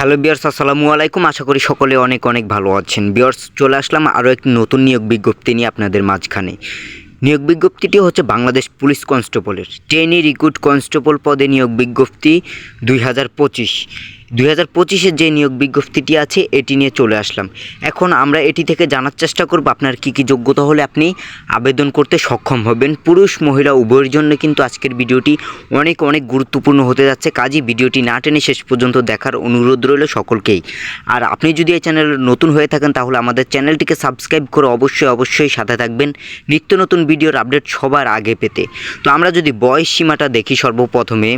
Hello বিয়ার্স আসসালামু আলাইকুম। আশা করি সকলে অনেক অনেক ভালো আছেন। বিয়ার্স চলে আসলাম আরও একটি নতুন নিয়োগ বিজ্ঞপ্তি নিয়ে আপনাদের মাঝখানে। নিয়োগ বিজ্ঞপ্তিটি হচ্ছে বাংলাদেশ পুলিশ কনস্টেবলের। ট্রেনি রিক্রুট কনস্টেবল পদে নিয়োগ বিজ্ঞপ্তি দুই হাজার পঁচিশ। দুই হাজার পঁচিশের যে নিয়োগ বিজ্ঞপ্তিটি আছে, এটি নিয়ে চলে আসলাম। এখন আমরা এটি থেকে জানার চেষ্টা করব, আপনার কী কী যোগ্যতা হলে আপনি আবেদন করতে সক্ষম হবেন। পুরুষ, মহিলা, উভয়ের জন্য কিন্তু আজকের ভিডিওটি অনেক অনেক গুরুত্বপূর্ণ হতে যাচ্ছে। কাজই ভিডিওটি না টেনে শেষ পর্যন্ত দেখার অনুরোধ রইল সকলকেই। আর আপনি যদি এই চ্যানেল নতুন হয়ে থাকেন, তাহলে আমাদের চ্যানেলটিকে সাবস্ক্রাইব করে অবশ্যই অবশ্যই সাথে থাকবেন। নিত্য নতুন ভিডিওর আপডেট সবার আগে পেতে। তো আমরা যদি বয়স সীমাটা দেখি সর্বপ্রথমে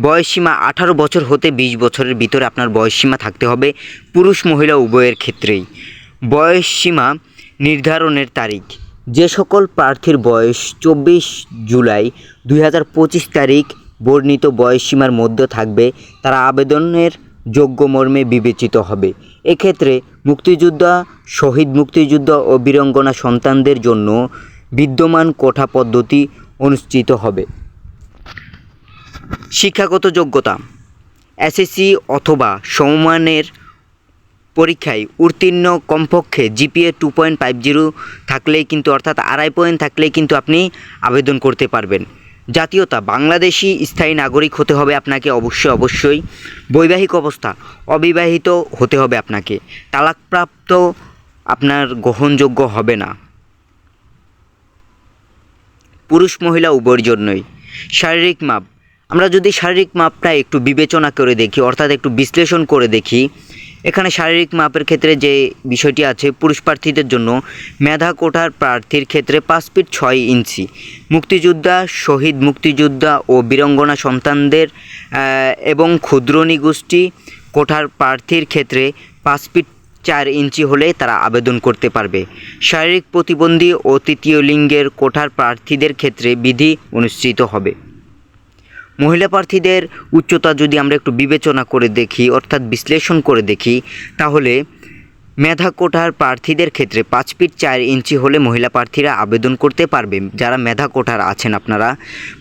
বয়সসীমা আঠারো বছর হতে বিশ বছরের ভিতরে আপনার বয়সসীমা থাকতে হবে পুরুষ মহিলা উভয়ের ক্ষেত্রেই। বয়সসীমা নির্ধারণের তারিখ। যে সকল প্রার্থীর বয়স চব্বিশ জুলাই দুই হাজার পঁচিশ তারিখ বর্ণিত বয়সসীমার মধ্যে থাকবে, তারা আবেদনের যোগ্য মর্মে বিবেচিত হবে। এক্ষেত্রে মুক্তিযোদ্ধা, শহীদ মুক্তিযোদ্ধা ও বীরঙ্গনা সন্তানদের জন্য বিদ্যমান কোঠা পদ্ধতি অনুষ্ঠিত হবে। শিক্ষাগত যোগ্যতা এসএসসি অথবা সমমানের পরীক্ষায় উত্তীর্ণ কমপক্ষে GPA two point five zero থাকলেই কিন্তু, অর্থাৎ আড়াই পয়েন্ট থাকলেই কিন্তু আপনি আবেদন করতে পারবেন। জাতীয়তা, বাংলাদেশি স্থায়ী নাগরিক হতে হবে আপনাকে অবশ্যই অবশ্যই। বৈবাহিক অবস্থা, অবিবাহিত হতে হবে আপনাকে। তালাকপ্রাপ্ত আপনার গ্রহণযোগ্য হবে না। পুরুষ, মহিলা, উভয়ের জন্যই। শারীরিক মাপ আমরা যদি শারীরিক মাপটা একটু বিবেচনা করে দেখি, অর্থাৎ একটু বিশ্লেষণ করে দেখি, এখানে শারীরিক মাপের ক্ষেত্রে যে বিষয়টি আছে, পুরুষ প্রার্থীদের জন্য মেধা কোঠার প্রার্থীর ক্ষেত্রে পাঁচ ফিট ছয় ইঞ্চি, মুক্তিযোদ্ধা, শহীদ মুক্তিযোদ্ধা ও বীরঙ্গনা সন্তানদের এবং ক্ষুদ্র নিগোষ্ঠী কোঠার প্রার্থীর ক্ষেত্রে পাঁচ ফিট চার ইঞ্চি হলে তারা আবেদন করতে পারবে। শারীরিক প্রতিবন্ধী ও তৃতীয় লিঙ্গের কোঠার প্রার্থীদের ক্ষেত্রে বিধি অনুষ্ঠিত হবে। মহিলা প্রার্থীদের উচ্চতা যদি আমরা একটু বিবেচনা করে দেখি, অর্থাৎ বিশ্লেষণ করে দেখি, তাহলে মেধা কোঠার প্রার্থীদের ক্ষেত্রে পাঁচ ফিট চার ইঞ্চি হলে মহিলা প্রার্থীরা আবেদন করতে পারবে। যারা মেধা কোঠার আছেন আপনারা,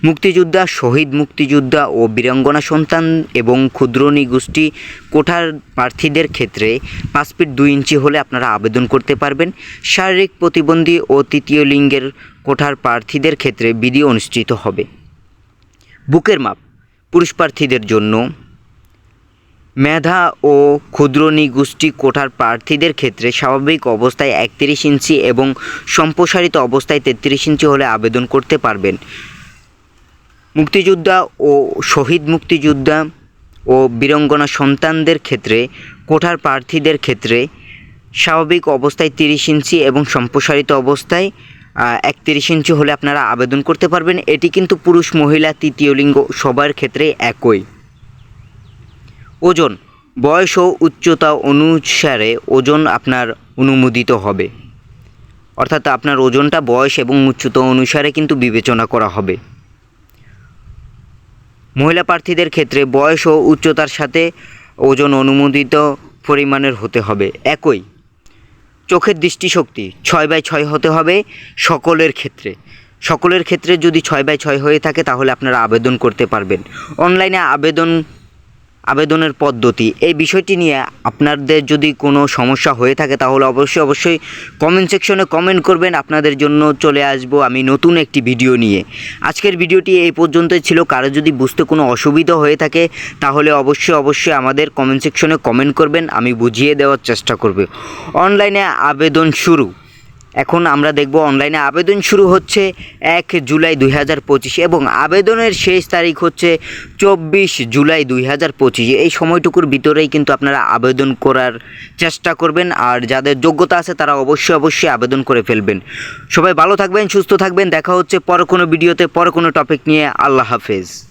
মুক্তিযোদ্ধা, শহীদ মুক্তিযোদ্ধা ও বীরাঙ্গনা সন্তান এবং ক্ষুদ্র নিগোষ্ঠী কোঠার প্রার্থীদের ক্ষেত্রে পাঁচ ফিট দুই ইঞ্চি হলে আপনারা আবেদন করতে পারবেন। শারীরিক প্রতিবন্ধী ও তৃতীয় লিঙ্গের কোঠার প্রার্থীদের ক্ষেত্রে বিধি অনুষ্ঠিত হবে। বুকের মাপ পুরুষ প্রার্থীদের জন্য। মেধা ও ক্ষুদ্র নিগোষ্ঠী কোঠার প্রার্থীদের ক্ষেত্রে স্বাভাবিক অবস্থায় একত্রিশ ইঞ্চি এবং সম্প্রসারিত অবস্থায় তেত্রিশ ইঞ্চি হলে আবেদন করতে পারবেন। মুক্তিযোদ্ধা ও শহীদ মুক্তিযোদ্ধা ও বীরঙ্গনা সন্তানদের ক্ষেত্রে, কোঠার প্রার্থীদের ক্ষেত্রে স্বাভাবিক অবস্থায় তিরিশ ইঞ্চি এবং সম্প্রসারিত অবস্থায় একত্রিশ ইঞ্চি হলে আপনারা আবেদন করতে পারবেন। এটি কিন্তু পুরুষ, মহিলা, তৃতীয় লিঙ্গ সবার ক্ষেত্রে একই। ওজন, বয়স ও উচ্চতা অনুসারে ওজন আপনার অনুমোদিত হবে। অর্থাৎ আপনার ওজনটা বয়স এবং উচ্চতা অনুসারে কিন্তু বিবেচনা করা হবে। মহিলা প্রার্থীদের ক্ষেত্রে বয়স ও উচ্চতার সাথে ওজন অনুমোদিত পরিমাণের হতে হবে। একই। চোখের দৃষ্টিশক্তি ছয় বাই ছয় হতে হবে সকলের ক্ষেত্রে। সকলের ক্ষেত্রে যদি ছয় বাই ছয় হয়ে থাকে তাহলে আপনারা আবেদন করতে পারবেন। অনলাইনে আবেদন আবেদনের পদ্ধতি। এই বিষয়টি নিয়ে আপনাদের যদি কোনো সমস্যা হয়ে থাকে তাহলে অবশ্যই অবশ্যই কমেন্ট সেকশনে কমেন্ট করবেন। আপনাদের জন্য চলে আসব আমি নতুন একটি ভিডিও নিয়ে। আজকের ভিডিওটি এই পর্যন্তই ছিল। কারও যদি বুঝতে কোনো অসুবিধা হয়ে থাকে তাহলে অবশ্যই অবশ্যই আমাদের কমেন্ট সেকশনে কমেন্ট করবেন। আমি বুঝিয়ে দেওয়ার চেষ্টা করব। অনলাইনে আবেদন শুরু। এখন আমরা দেখব অনলাইনে আবেদন শুরু হচ্ছে এক জুলাই দুই হাজার পঁচিশ এবং আবেদনের শেষ তারিখ হচ্ছে চব্বিশ জুলাই দুই হাজার পঁচিশ। এই সময়টুকুর ভিতরেই কিন্তু আপনারা আবেদন করার চেষ্টা করবেন আর যাদের যোগ্যতা আছে তারা অবশ্যই অবশ্যই আবেদন করে ফেলবেন। সবাই ভালো থাকবেন, সুস্থ থাকবেন, দেখা হচ্ছে পর কোনো ভিডিওতে পর কোনো টপিক নিয়ে। আল্লাহ হাফেজ।